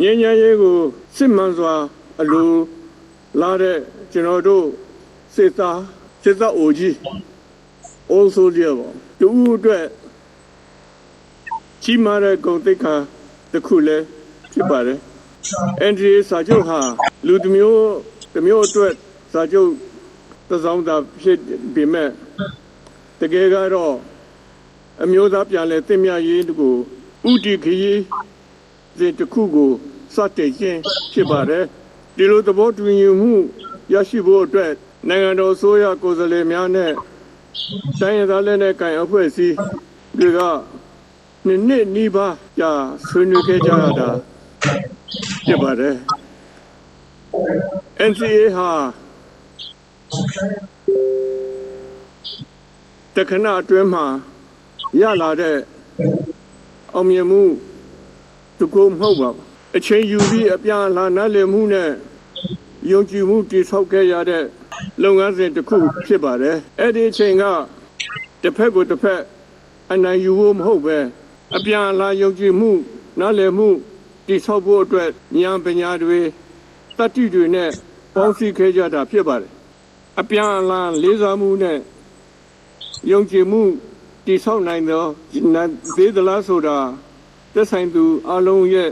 ငြိမ်းချမ်းရေးကိုစစ်မှန်စွာအလိုလာတဲ့ကျွန်တော်တို့စစ်သားစစ်သားအိုကြီးအိုးဆိုးကြပါတူဦးအတွက်ကြီးမားတဲ့ဂုဏ်သိက္ခာတစ်ခုလည်းဖြစ်ပါတယ် NDA စာချုပ်ဟာလူတစ်မျိုးတစ်မျိုးအတွက်စာချုပ်တစ်စောင်းသာဖြစ်ပေမဲ့တကယ်ကတော့အမျိုးသားပြန်လဲသင်မြရေးကိုဥတီခရီး စဉ်တစ်ခုကိုစတင်ခြင်းဖြစ်ပါတယ်ဒီလိုသဘောတူညီမှုရရှိဖို့အတွက်နိုင်ငံတော်အစိုးရကိုယ်စားလှယ်များနဲ့တိုင်းရင်းသားလက်နက်ကိုင်အဖွဲ့အစည်းတွေကနှစ်နှစ်နီးပါးကြာဆွေးနွေးခဲ့ကြရတာဖြစ်ပါတယ် NCA ဟာတခဏအတွင်းမှာရလာတဲ့အောင်မြင်မှု သူကိုမဟုတ်ပါဘူးအချိန်ယူပြီးအပြန်အလှန်နားလည်မှုနဲ့ယုံကြည်မှုတည်ဆောက်ခဲ့ရတဲ့လုပ်ငန်းစဉ်တစ်ခုဖြစ်ပါတယ်အဲ့ဒီအချိန်ကတစ်ဖက်ကိုတစ်ဖက်အနိုင်ယူဖို့မဟုတ်ပဲအပြန်အလှန်ယုံကြည်မှုနားလည်မှုတည်ဆောက်ဖို့အတွက်ဉာဏ်ပညာတွေတတ္တိတွေနဲ့ပေါင်းစည်းခဲ့ကြတာဖြစ်ပါတယ်အပြန်အလှန်လေးစားမှုနဲ့ယုံကြည်မှုတည်ဆောက်နိုင်သောသေးသလားဆိုတာ သက်ဆိုင်သူအလုံးရဲ့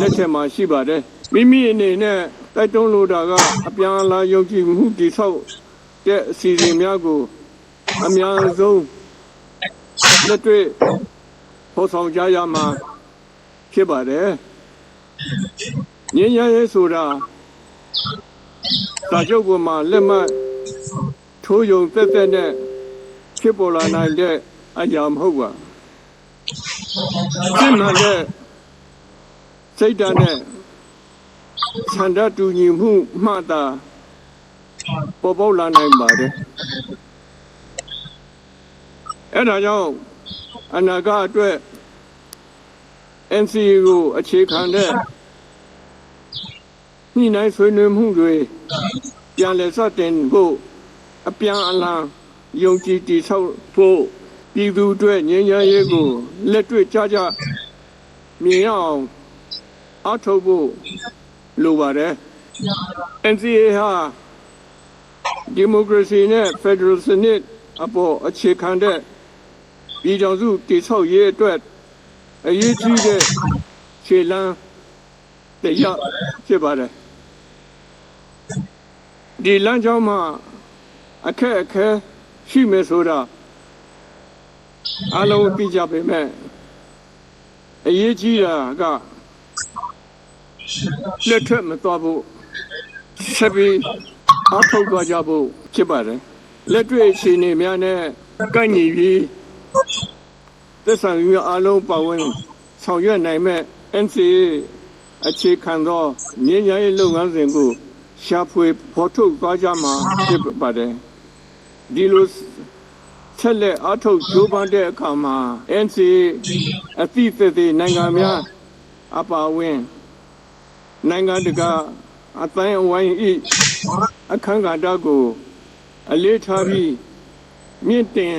လက်ချက်မှာရှိပါတယ်မိမိအနေနဲ့တိုက်တွန်းလိုတာကအပြန်အလှန်ယုံကြည်မှုတည်ဆောက်တဲ့အစီအစဉ်များကိုအများဆုံးလက်တွေ့ဖော်ဆောင်ကြရမှာဖြစ်ပါတယ်ငင်းရရဲဆိုတာတာချုပ်ပေါ်မှာလက်မှတ်ထိုးယုံသက်သက်နဲ့ဖြစ်ပေါ်လာနိုင်တဲ့အရာမဟုတ်ပါ စစ်မှန်တဲ့စိတ်ဓာတ်နဲ့ဆန္ဒတူညီမှုမှသာပေါ်ပေါက်လာနိုင်ပါတယ်အဲ့ဒါကြောင့်အနာဂတ်အတွက် NCA ကိုအခြေခံတဲ့ညှိနှိုင်းဆွေးနွေးမှုတွေပြန်လည်စတင်ဖို့အပြန်အလှန်ယုံကြည်တည်ဆောက်ဖို့ ပြည်သူအတွက်ငြိမ်းချမ်းရေးကိုလက်တွေ့ကြကြမြင်ရအောင်အထောက်ဖို့လိုပါတယ် NCA ဟာဒီမိုကရေစီနဲ့ဖက်ဒရယ်စနစ်အပေါ်အခြေခံတဲ့ပြည်ထောင်စုတည်ဆောက်ရေးအတွက်အရေးကြီးတဲ့ခြေလမ်းတရားဖြစ်ပါတယ်ဒီလမ်းကြောင်းမှာအခက်အခဲရှိမယ်ဆိုတာ အလုံးသိကြပေမဲ့အရေးကြီးတာကလက်ထက်မသွားဖို့ဆက်ပြီးအထောက်သွားကြဖို့ဖြစ်ပါတယ်လက်တွေ့အခြေအနေများနဲ့ကိုက်ညီပြီးသက်ဆိုင်ရာအလုံးပါဝင်ဆောင်ရွက်နိုင်မဲ့ NCA အခြေခံသောငြိမ်းချမ်းရေးလုပ်ငန်းစဉ်ကိုရှာဖွေဖော်ထုတ်သွားကြမှာဖြစ်ပါတယ်ဒီလို ဆက်လက်အထောက်ကြိုးပမ်းတဲ့အခါမှာ NCA အသည့်သက်သေနိုင်ငံများအပါအဝင်နိုင်ငံတကာအတိုင်းအဝိုင်းဤအခမ်းကဏ္ဍကို အလေးထားပြီးမြင့်တင်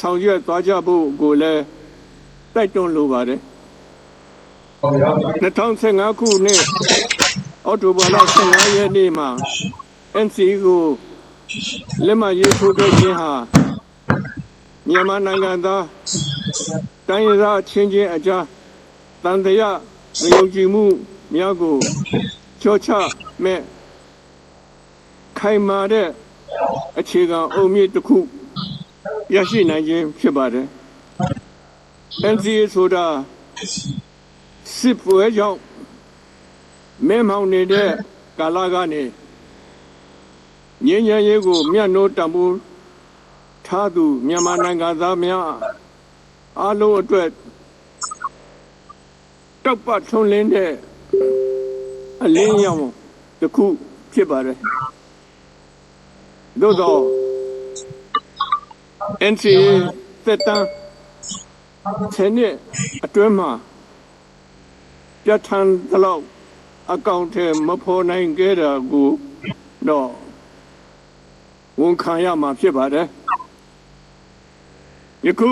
ဆောင်ရွက်သွားကြဖို့ကိုလည်းတိုက်တွန်းလိုပါတယ်2015ခုနှစ်အောက်တိုဘာလ15ရက်နေ့မှာ NCA ကိုလက်မှတ်ရေးထိုးခဲ့ခြင်းဟာ မြန်မာနိုင်ငံသားတိုင်းရင်းသားချင်းချင်းအကြားတန်တရားမယုံကြည်မှုများကိုချောချမဲ့ခိုင်မာတဲ့အခြေခံအုံမြင့်တစ်ခုရရှိနိုင်ခြင်းဖြစ်ပါတယ် NCA ဆိုတာစစ်ပွဲကြောင့်မဲမောင်နေတဲ့ကာလကနေငြိမ်းချမ်းရေးကိုမြတ်နိုးတံပိုး ထားသူမြန်မာနိုင်ငံသားများအားလုံးအတွက်တောက်ပတ်ထုံးလင်းတဲ့အလင်းရောင်တစ်ခုဖြစ်ပါတယ်သို့တော့ NCA သက်တမ်းဆယ်နှစ်အတွင်းမှာပြဋ္ဌာန်းသလောက်အကောင့်ထဲမဖော်နိုင်ခဲ့တာကိုတော့ဝန်ခံရမှာဖြစ်ပါတယ် ယခု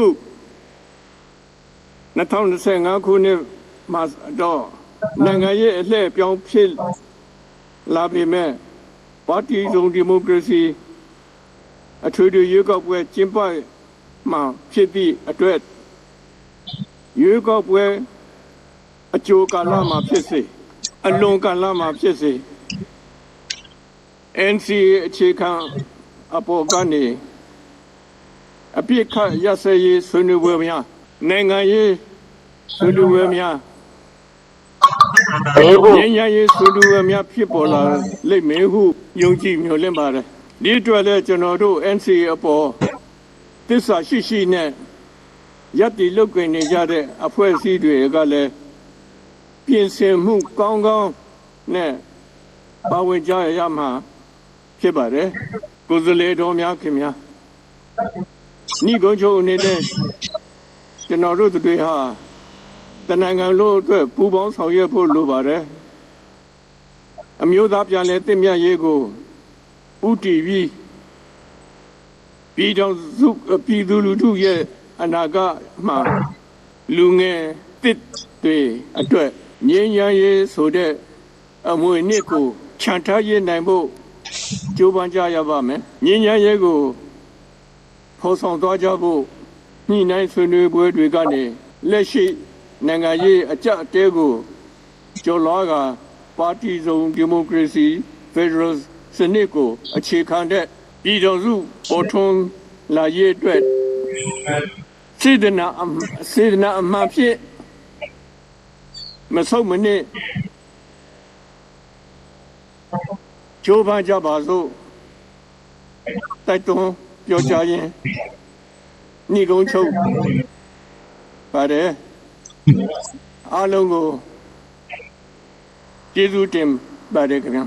2025ခုနှစ်မှာတော့နိုင်ငံရေးအလှည့်အပြောင်းဖြစ်လာပေမဲ့ပါတီစုံဒီမိုကရေစီအထွေထွေရွေးကောက်ပွဲကျင်းပမှာဖြစ်သည့်အတွက်ရွေးကောက်ပွဲအကျိုးကာလမှာဖြစ်စေအလွန်ကာလမှာဖြစ်စေ NCA အခြေခံအပေါ်ကနေ အပြစ်ခတ်ရစရေးဆွေးနွေးပွဲများနိုင်ငံရေးဆွေးနွေးပွဲများဘေးဖို့ငြိမ်းချမ်းရေးဆွေးနွေးပွဲများဖြစ်ပေါ်လာလိမ့်မယ်ဟုယုံကြည်မျှော်လင့်ပါတယ်ဒီအတွက်လည်းကျွန်တော်တို့ NCA အပေါ်သစ္စာရှိရှိနဲ့ယက်တီလုတ်ကင်နေကြတဲ့အဖွဲ့အစည်းတွေကလည်းပြင်ဆင်မှုကောင်းကောင်းနဲ့ပါဝင်ကြရမှာဖြစ်ပါတယ်ကိုယ်စားလှယ်တော်များခင်များ ညီကုန်းချုပ်အနေနဲ့ကျွန်တော်တို့တွေဟာတနင်္ဂနွေလို့အတွက်ပူပေါင်းဆောင်ရွက်ဖို့လိုပါတယ်အမျိုးသားပြန်လည်တည်မြတ်ရေးကိုဥတီပြီးပြည်တော်စုပြည်သူလူထုရဲ့အနာဂတ်မှာလူငယ်တစ်တွေအတွက်ငြိမ်းချမ်းရေးဆိုတဲ့အမွေအနှစ်ကိုခြံထားရနိုင်ဖို့ကြိုးပမ်းကြရပါမယ်ငြိမ်းချမ်းရေးကို ဖော်ဆောင်သွားကြဖို့ညှိနှိုင်းဆွေးနွေးပွဲတွေကနေလက်ရှိနိုင်ငံရေးအကြအတဲကိုကျော်လွှားကပါတီစုံဒီမိုကရေစီဖက်ဒရယ်စနစ်ကို အခြေခံတဲ့ပြည်တော်စုပေါ်ထွန်းလာရေးအတွက်စေတနာအမစေတနာအမှန်ဖြင့်မဆုံးမနစ်ကြိုးပမ်းကြပါစို့တိုက်တွန်း ပြောကြရင်ညကုန်းချုပ်ပါတယ်အားလုံးကိုကျေးဇူးတင်ပါတယ်ခင်ဗျာ